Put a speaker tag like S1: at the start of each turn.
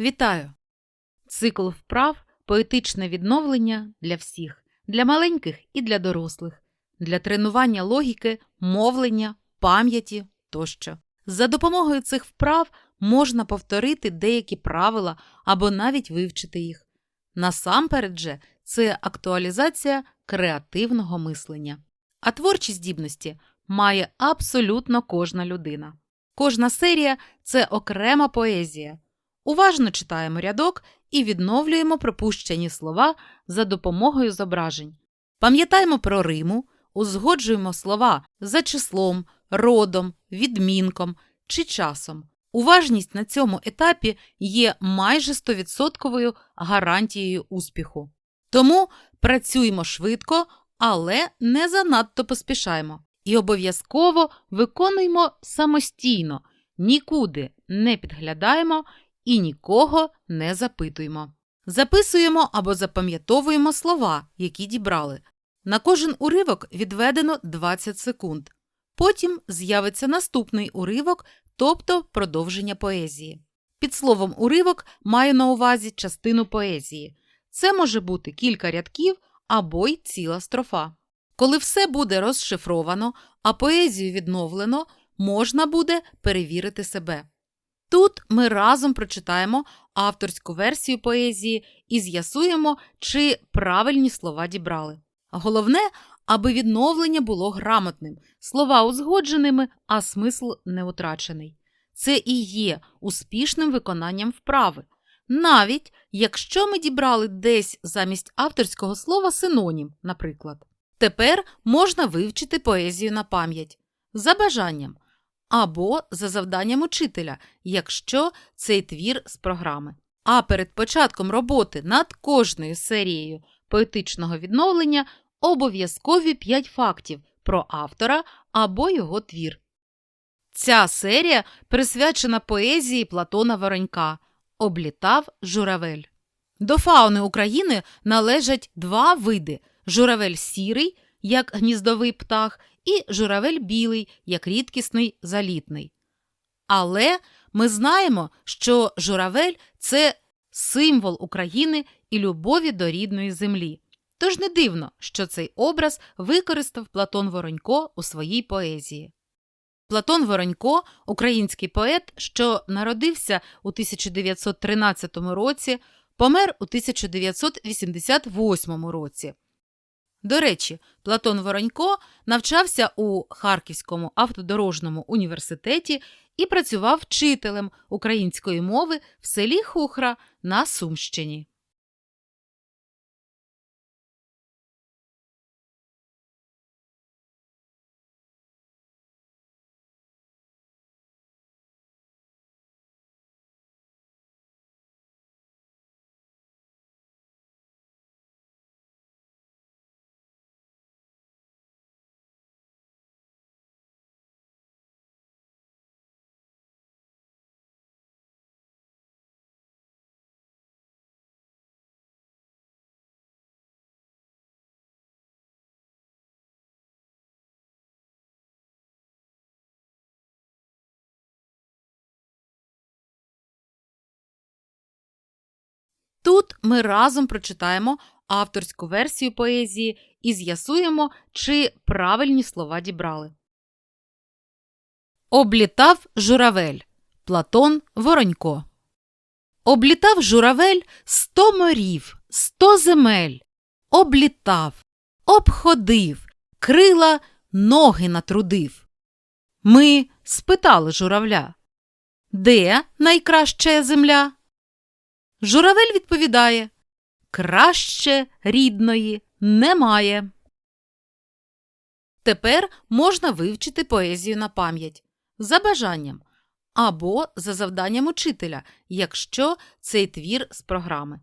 S1: Вітаю! Цикл вправ поетичне відновлення для всіх, для маленьких і для дорослих, для тренування логіки, мовлення, пам'яті тощо. За допомогою цих вправ можна повторити деякі правила або навіть вивчити їх. Насамперед же це актуалізація креативного мислення. А творчі здібності має абсолютно кожна людина. Кожна серія це окрема поезія. Уважно читаємо рядок і відновлюємо пропущені слова за допомогою зображень. Пам'ятаємо про Риму, узгоджуємо слова за числом, родом, відмінком чи часом. Уважність на цьому етапі є майже 100% гарантією успіху. Тому працюємо швидко, але не занадто поспішаємо. І обов'язково виконуємо самостійно, нікуди не підглядаємо і нікого не запитуємо. Записуємо або запам'ятовуємо слова, які дібрали. На кожен уривок відведено 20 секунд. Потім з'явиться наступний уривок, тобто продовження поезії. Під словом уривок маю на увазі частину поезії. Це може бути кілька рядків або й ціла строфа. Коли все буде розшифровано, а поезію відновлено, можна буде перевірити себе. Тут ми разом прочитаємо авторську версію поезії і з'ясуємо, чи правильні слова дібрали. Головне, аби відновлення було грамотним, слова узгодженими, а смисл не утрачений. Це і є успішним виконанням вправи. Навіть якщо ми дібрали десь замість авторського слова синонім, наприклад. Тепер можна вивчити поезію на пам'ять за бажанням або за завданням учителя, якщо цей твір з програми. А перед початком роботи над кожною серією поетичного відновлення обов'язкові 5 фактів про автора або його твір. Ця серія присвячена поезії Платона Воронька Облітав журавель. До фауни України належать два види журавель сірий, як гніздовий птах, і журавель білий, як рідкісний залітний. Але ми знаємо, що журавель це символ України і любові до рідної землі. Тож не дивно, що цей образ використав Платон Воронько у своїй поезії. Платон Воронько – український поет, що народився у 1913 році, помер у 1988 році. До речі, Платон Воронько навчався у Харківському автодорожному університеті і працював вчителем української мови в селі Хухра на Сумщині. Тут ми разом прочитаємо авторську версію поезії і з'ясуємо, чи правильні слова дібрали. Облітав журавель Платон Воронько. Облітав журавель сто морів, сто земель. Облітав, обходив, крила ноги натрудив. Ми спитали журавля, де найкраща земля? Журавель відповідає Краще рідної немає. Тепер можна вивчити поезію на пам'ять за бажанням або за завданням учителя, якщо цей твір з програми.